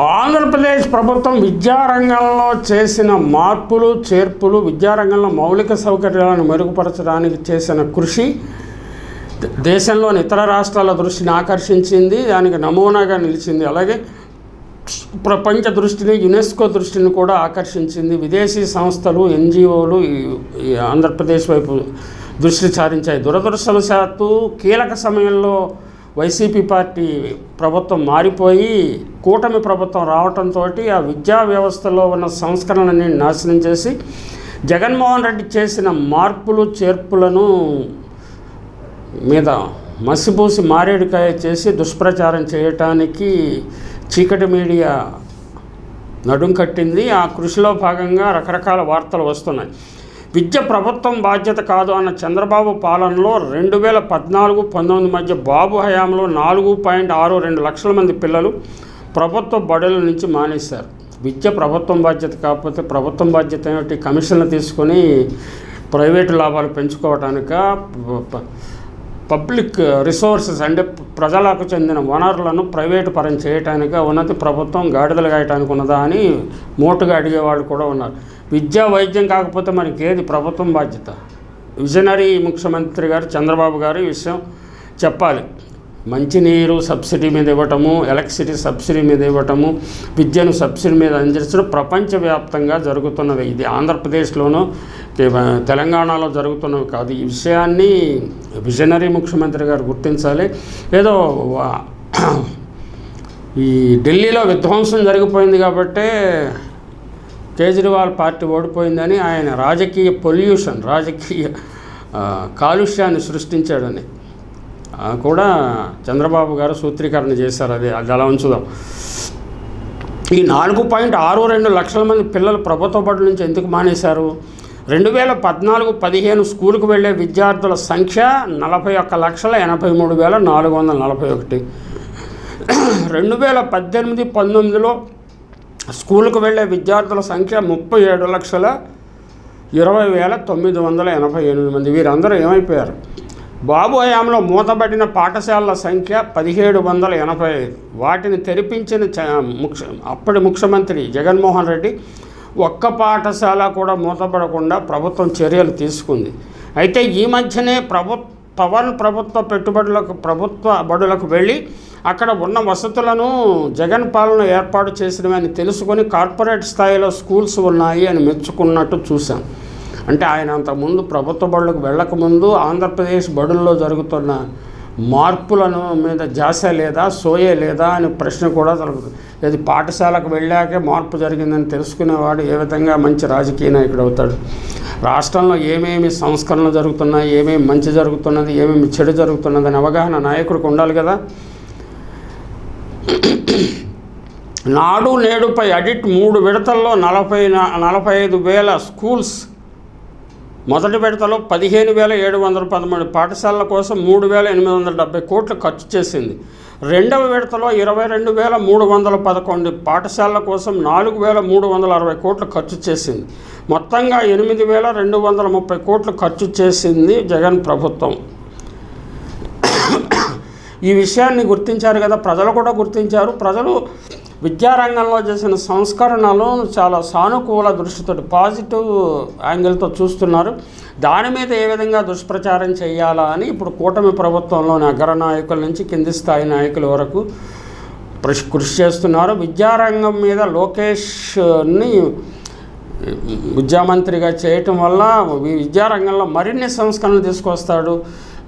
ఆంధ్రప్రదేశ్ ప్రభుత్వం విద్యారంగంలో చేసిన మార్పులు చేర్పులు విద్యారంగంలో మౌలిక సౌకర్యాలను మెరుగుపరచడానికి చేసిన కృషి దేశంలోని ఇతర రాష్ట్రాల దృష్టిని ఆకర్షించింది దానికి నమూనాగా నిలిచింది. అలాగే ప్రపంచ దృష్టిని యునెస్కో దృష్టిని కూడా ఆకర్షించింది. విదేశీ సంస్థలు ఎన్జిఓలు ఈ- ఈ ఆంధ్రప్రదేశ్ వైపు దృష్టి సారించాయి. దురదృష్టవశాత్తు కీలక సమయంలో వైసీపీ పార్టీ ప్రభుత్వం మారిపోయి కూటమి ప్రభుత్వం రావడంతో ఆ విద్యా వ్యవస్థలో ఉన్న సంస్కరణని నాశనం చేసి జగన్మోహన్ రెడ్డి చేసిన మార్పులు చేర్పులను మీద మసిపూసి మారేడుకాయ చేసి దుష్ప్రచారం చేయటానికి చీకటి మీడియా నడుం కట్టింది. ఆ కృషిలో భాగంగా రకరకాల వార్తలు వస్తున్నాయి. విద్య ప్రభుత్వం బాధ్యత కాదు అన్న చంద్రబాబు పాలనలో రెండు వేల పద్నాలుగు పంతొమ్మిది మధ్య బాబు హయాంలో నాలుగు పాయింట్ ఆరు రెండు లక్షల మంది పిల్లలు ప్రభుత్వ బడుల నుంచి మానేశారు. విద్య ప్రభుత్వం బాధ్యత కాకపోతే ప్రభుత్వం బాధ్యత ఏమిటి? కమిషన్లు తీసుకొని ప్రైవేటు లాభాలు పెంచుకోవటానిక పబ్లిక్ రిసోర్సెస్ అంటే ప్రజలకు చెందిన వనరులను ప్రైవేటు పరం చేయటానికి ఉన్నది ప్రభుత్వం గాడిదలు గాయటానికి ఉన్నదా అని మోటుగా అడిగేవాళ్ళు కూడా ఉన్నారు. విద్యా వైద్యం కాకపోతే మనకి ఏది ప్రభుత్వం బాధ్యత? విజనరీ ముఖ్యమంత్రి గారు చంద్రబాబు గారు ఈ విషయం చెప్పాలి. మంచినీరు సబ్సిడీ మీద ఇవ్వటము ఎలక్ట్రిసిటీ సబ్సిడీ మీద ఇవ్వటము విద్యను సబ్సిడీ మీద అందించడం ప్రపంచవ్యాప్తంగా జరుగుతున్నది. ఇది ఆంధ్రప్రదేశ్లోనూ తె- తెలంగాణలో జరుగుతున్నవి కాదు. ఈ విషయాన్ని విజనరీ ముఖ్యమంత్రి గారు గుర్తించాలి. ఏదో వా- ఈ ఢిల్లీలో విధ్వంసం జరిగిపోయింది కాబట్టే కేజ్రీవాల్ పార్టీ ఓడిపోయిందని ఆయన రాజకీయ పొల్యూషన్ రాజకీయ కాలుష్యాన్ని సృష్టించాడని. కూడా చంద్రబాబు గారు సూత్రీకరణ చేశారు. అది అది అలా ఉంచుదాం. ఈ నాలుగు పాయింట్ ఆరు రెండు లక్షల మంది పిల్లలు ప్రభుత్వ బడుల నుంచి ఎందుకు మానేశారు? రెండు వేల పద్నాలుగు పదిహేను స్కూల్కు వెళ్ళే విద్యార్థుల సంఖ్య నలభై ఒక్క లక్షల ఎనభై మూడు వేల నాలుగు వందల నలభై ఒకటి. రెండు వేల పద్దెనిమిది పంతొమ్మిదిలో స్కూల్కు వెళ్ళే విద్యార్థుల సంఖ్య ముప్పై ఏడు లక్షల ఇరవై వేల తొమ్మిది వందల ఎనభై ఎనిమిది మంది. వీరందరూ ఏమైపోయారు? బాబు హయాంలో మూతబడిన పాఠశాలల సంఖ్య పదిహేడు వందల ఎనభై ఐదు. వాటిని తెరిపించిన చ- ముఖ్య అప్పటి ముఖ్యమంత్రి జగన్మోహన్ రెడ్డి ఒక్క పాఠశాల కూడా మూతపడకుండా ప్రభుత్వం చర్యలు తీసుకుంది. అయితే ఈ మధ్యనే ప్రభుత్వ పవన్ ప్రభుత్వ పెట్టుబడులకు ప్రభుత్వ బడులకు వెళ్ళి అక్కడ ఉన్న వసతులను జగన్ పాలన ఏర్పాటు చేసినవని తెలుసుకొని కార్పొరేట్ స్థాయిలో స్కూల్స్ ఉన్నాయి అని మెచ్చుకున్నట్టు చూశాం. అంటే ఆయన అంతకుముందు ప్రభుత్వ బడులకు వెళ్ళకముందు ఆంధ్రప్రదేశ్ బడుల్లో జరుగుతున్న మార్పులను మీద జాస లేదా సోయే లేదా అనే ప్రశ్న కూడా జరుగుతుంది. ఇది పాఠశాలకు వెళ్ళాకే మార్పు జరిగిందని తెలుసుకునేవాడు ఏ విధంగా మంచి రాజకీయ నాయకుడు అవుతాడు? రాష్ట్రంలో ఏమేమి సంస్కరణలు జరుగుతున్నాయి ఏమేమి మంచి జరుగుతున్నది ఏమేమి చెడు జరుగుతున్నది అని అవగాహన నాయకుడికి ఉండాలి కదా. నాడు నేడుపై అడిట్ మూడు విడతల్లో నలభై నలభై ఐదు వేల స్కూల్స్ మొదటి విడతలో పదిహేను వేల ఏడు వందల పదమూడు పాఠశాలల కోసం మూడు వేల ఎనిమిది వందల డెబ్బై కోట్లు ఖర్చు చేసింది. రెండవ విడతలో ఇరవై రెండు వేల మూడు వందల పదకొండు పాఠశాలల కోసం నాలుగు వేల మూడు వందల అరవై కోట్లు ఖర్చు చేసింది. మొత్తంగా ఎనిమిది వేల రెండు వందల ముప్పై కోట్లు ఖర్చు చేసింది జగన్ ప్రభుత్వం. ఈ విషయాన్ని గుర్తించారు కదా ప్రజలు కూడా గుర్తించారు. ప్రజలు విద్యారంగంలో చేసిన సంస్కరణలు చాలా సానుకూల దృష్టితో పాజిటివ్ యాంగిల్తో చూస్తున్నారు. దాని మీద ఏ విధంగా దుష్ప్రచారం చేయాలా అని ఇప్పుడు కూటమి ప్రభుత్వంలోని అగ్ర నాయకుల నుంచి కింది స్థాయి నాయకుల వరకు కృషి చేస్తున్నారు. విద్యారంగం మీద లోకేష్ని విద్యామంత్రిగా చేయటం వల్ల విద్యారంగంలో మరిన్ని సంస్కరణలు తీసుకొస్తాడు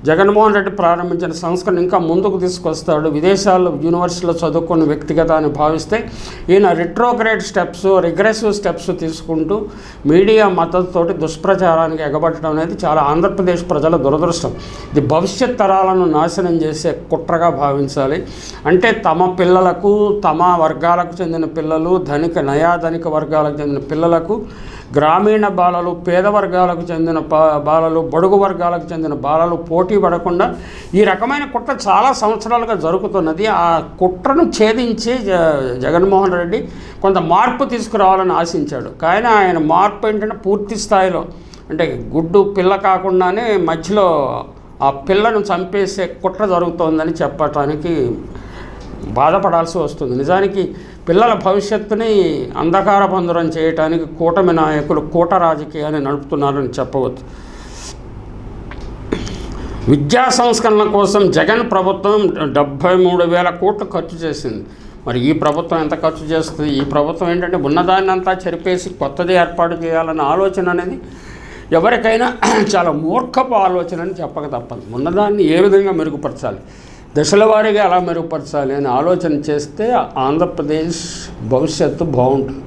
జగన్మోహన్ రెడ్డి ప్రారంభించిన సంస్కరణ ఇంకా ముందుకు తీసుకొస్తాడు. విదేశాల్లో యూనివర్సిటీలో చదువుకున్న వ్యక్తిగత అని భావిస్తే ఈయన రిట్రోగ్రేడ్ స్టెప్స్ రిగ్రెసివ్ స్టెప్స్ తీసుకుంటూ మీడియా మద్దతుతోటి దుష్ప్రచారానికి ఎగబట్టడం అనేది చాలా ఆంధ్రప్రదేశ్ ప్రజల దురదృష్టం. ఇది భవిష్యత్ తరాలను నాశనం చేసే కుట్రగా భావించాలి. అంటే తమ పిల్లలకు తమ వర్గాలకు చెందిన పిల్లలు ధనిక నయాధనిక వర్గాలకు చెందిన పిల్లలకు గ్రామీణ బాలలు పేద వర్గాలకు చెందిన బాలలు బడుగు వర్గాలకు చెందిన బాలలు పోటీ పడకుండా ఈ రకమైన కుట్ర చాలా సంవత్సరాలుగా జరుగుతున్నది. ఆ కుట్రను ఛేదించి జ- జగన్మోహన్ రెడ్డి కొంత మార్పు తీసుకురావాలని ఆశించాడు. కానీ ఆయన మార్పు ఏంటంటే పూర్తి స్థాయిలో అంటే గుడ్డు పిల్ల కాకుండానే మధ్యలో ఆ పిల్లను చంపేసే కుట్ర జరుగుతోందని చెప్పటానికి బాధపడాల్సి వస్తుంది. నిజానికి పిల్లల భవిష్యత్తుని అంధకార బంధురం చేయటానికి కూటమి నాయకులు కూట రాజకీయాన్ని నడుపుతున్నారని చెప్పవచ్చు. విద్యా సంస్కరణ కోసం జగన్ ప్రభుత్వం డెబ్భై మూడు వేల కోట్లు ఖర్చు చేసింది. మరి ఈ ప్రభుత్వం ఎంత ఖర్చు చేస్తుంది? ఈ ప్రభుత్వం ఏంటంటే ఉన్నదాన్ని అంతా చెరిపేసి కొత్తది ఏర్పాటు చేయాలన్న ఆలోచన అనేది ఎవరికైనా చాలా మూర్ఖపు ఆలోచన అని చెప్పక తప్పదు. ఉన్నదాన్ని ఏ విధంగా మెరుగుపరచాలి? దశల వారీగా ఎలా మెరుగుపరచాలి అని ఆలోచన చేస్తే ఆంధ్రప్రదేశ్ భవిష్యత్తు బాగుంటుంది.